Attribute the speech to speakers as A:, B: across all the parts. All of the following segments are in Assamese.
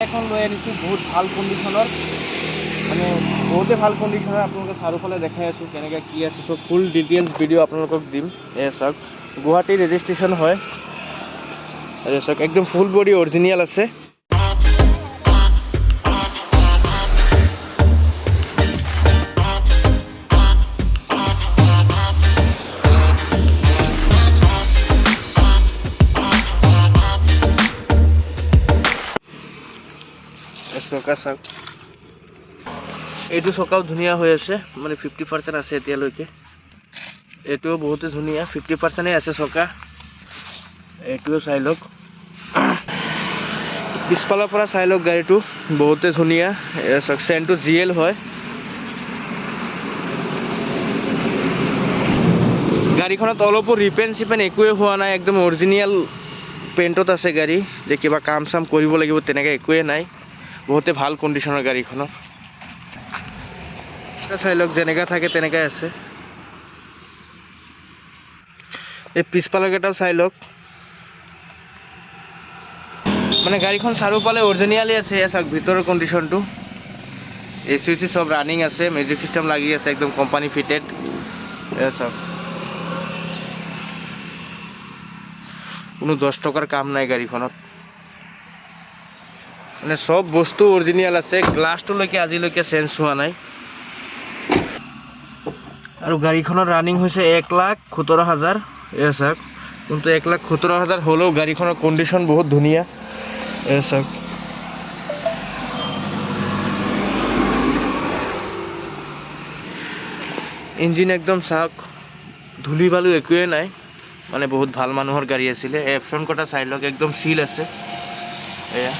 A: এখন লৈ আনিছোঁ বহুত ভাল কণ্ডিশ্যনৰ মানে বহুতে ভাল কণ্ডিশ্যনৰ আপোনালোকে চাৰিওফালে দেখাই আছোঁ কেনেকৈ কি আছে। চব ফুল ডিটেইলছ ভিডিঅ' আপোনালোকক দিম এয়া চাওক। গুৱাহাটী ৰেজিষ্ট্ৰেশ্যন হয়। চাওক একদম ফুল বডি অৰিজিনেল আছে। চকা চাওক এইটো চকাও ধুনীয়া হৈ আছে মানে ফিফটি পাৰ্চেণ্ট আছে এতিয়ালৈকে। এইটোও বহুতে ধুনীয়া ফিফটি পাৰ্চেণ্টেই আছে চকা। এইটোও চাই লওক। পিছফালৰ পৰা চাই লওক গাড়ীটো বহুতে ধুনীয়া। চাওক চেনটো জি এল হয়। গাড়ীখনত অলপো ৰিপেন চিপেন একোৱে হোৱা নাই একদম অৰিজিনেল পেইণ্টত আছে গাড়ী। যে কিবা কাম চাম কৰিব লাগিব তেনেকৈ একোৱে নাই। বহুতে ভালো কণ্ডিশ্যনৰ গাড়ীখনৰ চাই লওক, যেনেকৈ থাকে তেনেকৈ আছে। এই পিছফালৰ কেইটাও চাই লওক। মানে গাড়ীখন চাৰিওফালে অৰিজিনেলি আছে, এয়া চাওক, ভিতৰৰ কণ্ডিশ্যনটো এ চি চি চব ৰানিং আছে মিউজিক চিষ্টেম লাগি আছে, একদম কোম্পানী ফিটেড এয়া চাওক। কোনো দহ টকাৰ কাম নাই গাড়ীখনত। মানে চব বস্তু অৰিজিনেল আছে গ্লাছটোলৈকে আজিলৈকে চেঞ্জ হোৱা নাই। আৰু গাড়ীখনৰ ৰানিং হৈছে এক লাখ সোতৰ হাজাৰ। এয়া চাওক কিন্তু এক লাখ সোতৰ হাজাৰ হ'লেও গাড়ীখনৰ কণ্ডিশ্যন বহুত ধুনীয়া। এয়া চাওক ইঞ্জিন একদম চাওক ধূলি বালু একোৱেই নাই। মানে বহুত ভাল মানুহৰ গাড়ী আছিলে। এপচন কটা লওক একদম চিল আছে। এয়া।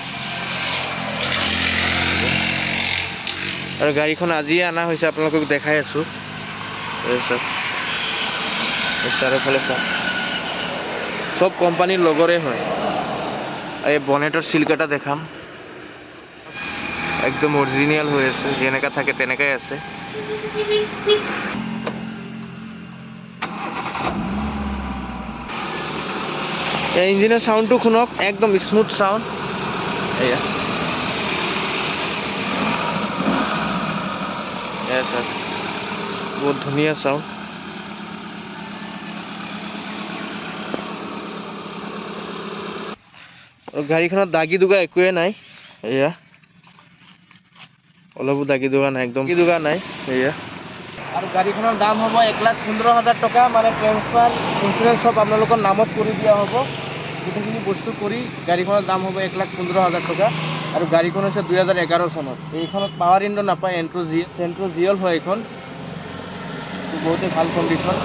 A: আৰু গাড়ীখন আজিয়ে অনা হৈছে, আপোনালোকক দেখাই আছোঁ। চাওক চাৰিওফালে চাওক চব কোম্পানীৰ লগৰে হয়। এই বনেটৰ চিল্ক এটা দেখাম। একদম অৰিজিনেল হৈ আছে, যেনেকৈ থাকে তেনেকাই আছে। ইঞ্জিনৰ চাউণ্ডটো শুনক, একদম স্মুথ চাউণ্ড এয়া এয়া চাওক বহুত ধুনীয়া চাউণ্ড গাড়ীখনত দাগি দুগা একোৱে নাই। এয়া। অলপো দাগি দুগা নাই একদম। দুগা নাই এয়া। আৰু গাড়ীখনৰ দাম হ'ব এক লাখ পোন্ধৰ হাজাৰ টকা মানে ট্ৰেন্সফাৰ ইঞ্চুৰেঞ্চ চব আপোনালোকৰ নামত কৰি দিয়া হ'ব। গোটেইখিনি বস্তু কৰি গাড়ীখনৰ দাম হ'ব এক লাখ পোন্ধৰ হাজাৰ টকা আৰু গাড়ীখন হৈছে দুই হাজাৰ এঘাৰ চনত। এইখনত পাৱাৰ ইণ্ডো নাপায় এণ্ট্ৰ জি চেণ্ট্ৰ জিঅল হয় এইখন। বহুতে ভাল কণ্ডিশ্যন